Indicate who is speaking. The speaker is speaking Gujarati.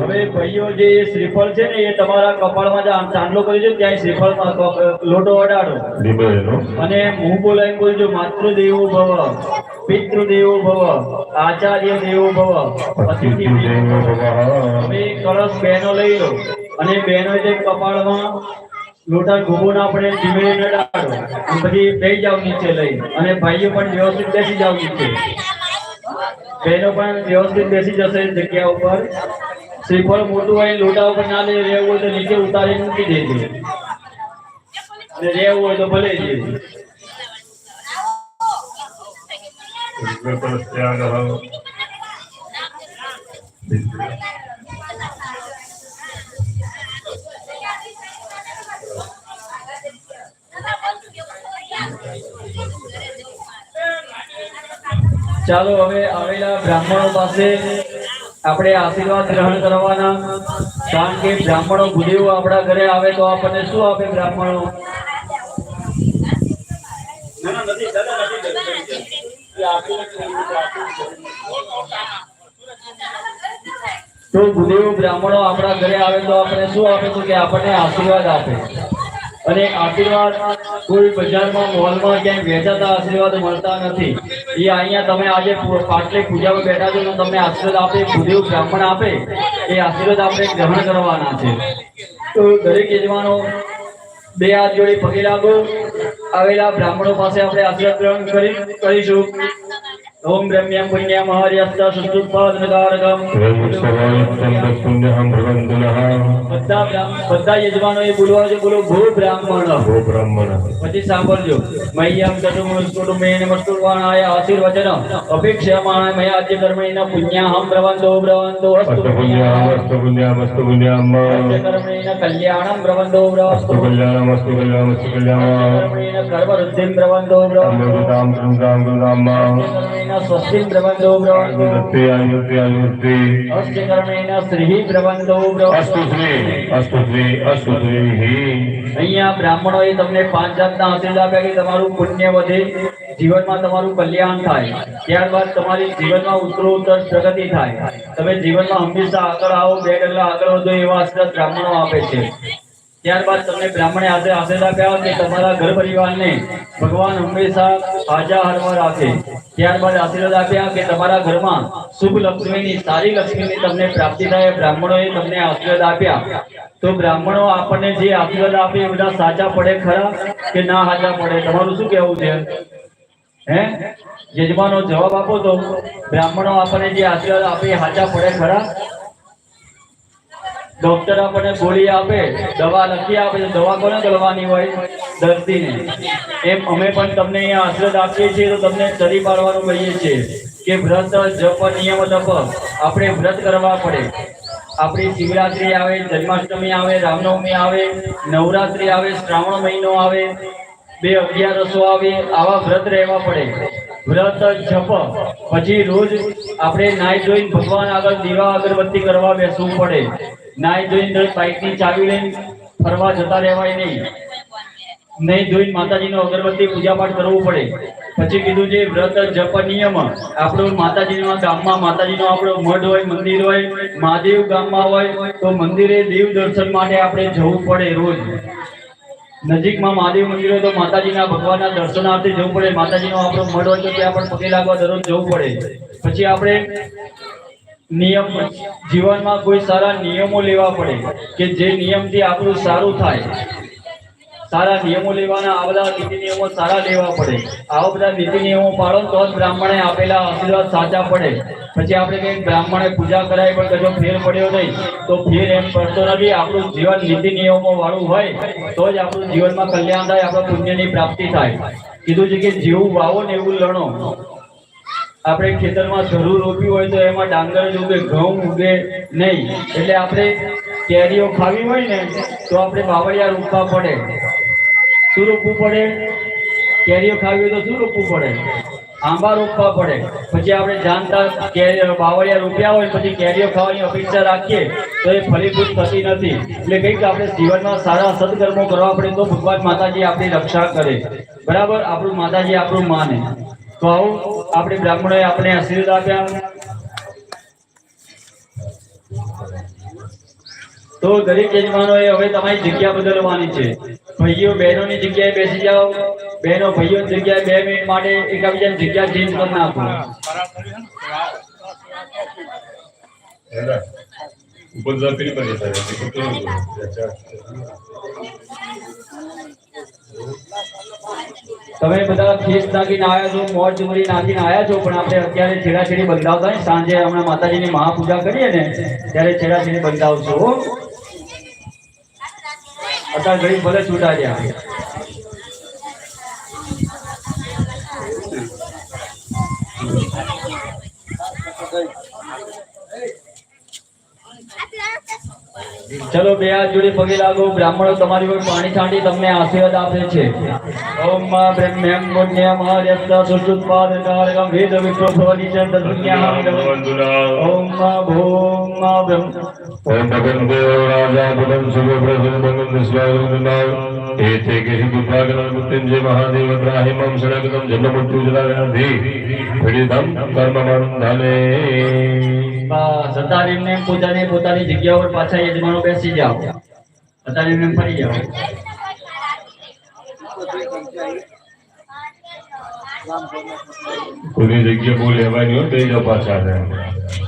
Speaker 1: હવે અને હું બોલાય બોલજો, માતૃદેવો ભવ, પિતૃદેવો ભવ, આચાર્ય દેવો ભવ. કળશ બહેનો લઈ લો, અને બહેનો જે કપાળમાં લોટા ઘૂમો ના પડે ધીમે અને પછી બેસી જાવ નીચે લઈ. અને ભાઈઓ પણ વ્યવસ્થિત બેસી જાવ નીચે. બહેનો પણ વ્યવસ્થિત બેસી જશે જગ્યા ઉપર. શ્રીફળ મોટું હોય, લોટા ઉપર ના લઈ રહેવું હોય તો નીચે ઉતારી મૂકી દેજો. અને રહેવું હોય તો ભલે જઈએ ચાલો હવે આવેલા બ્રાહ્મણો પાસે આપણે આશીર્વાદ ગ્રહણ કરવાના. કારણ કે બ્રાહ્મણો ગુદેવો આપણા ઘરે આવે તો આપણને શું આપે બ્રાહ્મણો? તો ગુદેવ બ્રાહ્મણો આપણા ઘરે આવે તો આપણે શું આપે તો કે આપણને આશીર્વાદ આપે. અને આશીર્વાદ કોઈ બજારમાં, મોલમાં ક્યાંય વેચાતા આશીર્વાદ મળતા નથી. એ અહીંયા તમે આજે પાટલે પૂજામાં બેઠા છો તમને આશીર્વાદ આપે ગુરુદેવ બ્રાહ્મણ આપે, એ આશીર્વાદ આપણે ગ્રહણ કરવાના છે. તો દરેક યજમાનો બે હાથ જોડી પગે લાગો. આવેલા બ્રાહ્મણો પાસે આપણે આશીર્વાદ ગ્રહણ કરી, કરીશું. ઓમ બ્રહ્મ્યમ પુણ્યમ હરિયસ્ત સુસ્તુત્પાદનકારકમ
Speaker 2: પુણ્યહમ ભગવંતુનઃ
Speaker 1: બધા બધા યજમાનો એ બોલવા છે બોલો ભૂ બ્રાહ્મણ
Speaker 2: ગો બ્રાહ્મણ
Speaker 1: પછી સાંભળજો મહ્યમ ચતુર્મુસ્કુટુંબે નમસ્કુર્વાણાય આશીર્વચન અપેક્ષમાણાય મયા આદ્ય કર્મેણ પુણ્યાહમ બ્રવંતો બ્રવંતો અસ્તુ
Speaker 2: અસ્તુ અસ્તુ પુણ્યમ અસ્તુ પુણ્યમ
Speaker 1: આદ્ય કર્મેણ કલ્યાણમ બ્રવંતો
Speaker 2: અસ્તુ કલ્યાણમ અસ્તુ કલ્યાણમ અસ્તુ કલ્યાણમ
Speaker 1: કર્મેણ સર્વવૃદ્ધિમ બ્રવંતો બ્રવંતો
Speaker 2: અમૃતામ કૃતામ કૃતામ
Speaker 1: કર્મેણ શ્રી અહીંયા બ્રાહ્મણોએ તમને પાંચ જાતના આશીર્વાદ આપ્યા કે તમારું પુણ્ય વધે જીવનમાં તમારું કલ્યાણ થાય. ત્યારબાદ તમારી જીવનમાં ઉત્તરોત્તર પ્રગતિ થાય. તમે જીવનમાં હંમેશા આગળ આવો બે ડગલા આગળ વધો એવા આશીર્વાદ બ્રાહ્મણો આપે છે. ત્યારબાદ તમને બ્રાહ્મણે આશે આશીર્વાદ આપ્યા કે તમારા ઘર પરિવારને ભગવાન હંમેશા હાજા હરમાં રાખે ત્યારબાદ આશીર્વાદ આપ્યા કે તમારા ઘરમાં શુભ લક્ષ્મીની, સારી લક્ષ્મીની તમને પ્રાપ્તિ થાય, બ્રાહ્મણોએ તમને આશીર્વાદ આપ્યા. તો બ્રાહ્મણો આપણને જે આશીર્વાદ આપે એ બધા સાચા પડે ખરા કે ના સાચા પડે? તમારું શું કહેવું છે? હે? યજમાનો જવાબ આપો તો બ્રાહ્મણો આપણને જે આશીર્વાદ આપે સાચા પડે ખરા? ડોક્ટર આપણને ગોળી આપે, દવા લખી આપે, તો દવા કોને કરવાની હોય? દર્દીને. એમ અમે પણ તમને અહીંયા આશીર્વાદ આપીએ છીએ, તો તમને ચરી પાડવાનું કહીએ છીએ કે વ્રત, જપ, નિયમ, તપ આપણે વ્રત કરવા પડે. આપણી શિવરાત્રી આવે, જન્માષ્ટમી આવે, રામનવમી આવે, નવરાત્રી આવે, શ્રાવણ મહિનો આવે, બે અગિયારસો આવે, આવા વ્રત રહેવા પડે. વ્રત, જપ. પછી રોજ આપણે નાઈ ધોઈને ભગવાન આગળ દીવા અગરબત્તી કરવા બેસવું પડે. નાઈ ધોઈને બાઇકની ચાવી લઈને ફરવા જતા રહેવાય નહીં. નહીં ધોઈને માતાજીનો અગરબત્તી પૂજાપાઠ કરવું પડે. પછી કીધું છે, વ્રત જપ નિયમ આપણો માતાજીના ગામમાં માતાજીનો આપણો મઢ હોય, મંદિર હોય, મહાદેવ ગામમાં હોય, તો મંદિરે દેવ દર્શન માટે આપણે જવું પડે રોજ. નજીકમાં મહાદેવ મંદિર હોય તો માતાજીના ભગવાનના દર્શનાર્થે જવું પડે. માતાજીનો આપણો મઢ હોય તો ત્યાં પણ પગે લાગવા દરરોજ જવું પડે. પછી આપણે નિયમ જીવનમાં કોઈ સારા નિયમો લેવા પડે કે જે નિયમથી આપણું સારું થાય. સારા નિયમો લેવાના, આ બધા નીતિ નિયમો સારા લેવા પડે. આવા બધા નીતિ નિયમો પાડો તો જ બ્રાહ્મણે આપેલા આશીર્વાદ સાચા પડે. પછી આપણે કઈ બ્રાહ્મણે પૂજા કરાય પણ કજો ફેર પડ્યો નહીં, તો ફેર એમ પડતો નથી. આપણું જીવન નીતિ નિયમો વાળું હોય, તો જ આપણું જીવનમાં કલ્યાણ થાય, આપણા પુણ્યની પ્રાપ્તિ થાય. કીધું છે કે જેવું વાવો ને એવું લણો. આપણે ખેતરમાં જરૂર રોપી હોય તો એમાં ડાંગર જ ઘઉં ઉગે નહીં. એટલે આપણે કેરીઓ ખાવી હોય ને, તો આપણે બાવળિયા રોપવા પડે. શું રોપવું પડે? કેરીઓ ખાવી હોય તો શું રોપવું પડે? આંબા રોપવા પડે. પછી આપણે જાણતા કેરી, બાવળિયા રોપ્યા હોય, પછી કેરીઓ ખાવાની અપેક્ષા રાખીએ, તો એ ફલીભૂત થતી નથી. એટલે કંઈક આપણે જીવનમાં સારા સદકર્મો કરવા પડે તો ભગવાન માતાજી આપણી રક્ષા કરે. બરાબર? આપણું માતાજી આપણું માને. તો આવું આપણે બ્રાહ્મણોએ આપણે આશીર્વાદ આપ્યા. તો દરેક યજમાનોએ હવે તમારી જગ્યા બદલવાની છે. ભાઈઓ, બહેનોની જગ્યાએ બેસી જાઓ. બહેનો ભાઈઓની જગ્યાએ બે મિનિટ માટે એકાબીજાની જગ્યા ચેન્જ કરી નાખો.
Speaker 2: ઉપર જતી પડી સાહેબ
Speaker 1: તમે બધા ખેસ નાખીને આવ્યા છો, મોજ ચુમરી નાખીને આવ્યા છો, પણ આપણે અત્યારે છેડાછેડી બંધાવતા ને સાંજે હમણાં માતાજીની મહાપૂજા કરીએ ને, ત્યારે છેડાછેડી બંધાવશો. અત્યારે ગરીબ ભલે છૂટા રહ્યા ચલો બે હાથ જોડી પગે લાગો. બ્રાહ્મણો તમારી પર પાણી છાંટી તમને આશીર્વાદ આપે છે. ઓમ બ્રહ્મ્યમ પુણ્યમ સુષુત્પાદ કારકમ વેદ વિપ્રો ભવની ચંદ તદુન્યાહમ ઓમ ભૂમ બ્રહ્મ
Speaker 2: ઓમ ભગવન દેવ રાજા ભગવન શુભ પ્રસન્ન ભગવન વિશ્વાસનામ એતે કેશી પુત્રાગણ મૃત્યુંજય મહાદેવ ત્રાહિમમ શરગતમ જન્મ મૃત્યુ જલાગણાધિ પીડિતમ કર્મ
Speaker 1: બસ અત્યારે એમને પોતાની પોતાની જગ્યા પર પાછા યજમાનો બેસી જાઓ. અત્યારે એમ ફરી જાઓ.
Speaker 2: કોઈની જગ્યા બોલ લેવાની હોય તો એ પાછા. રહે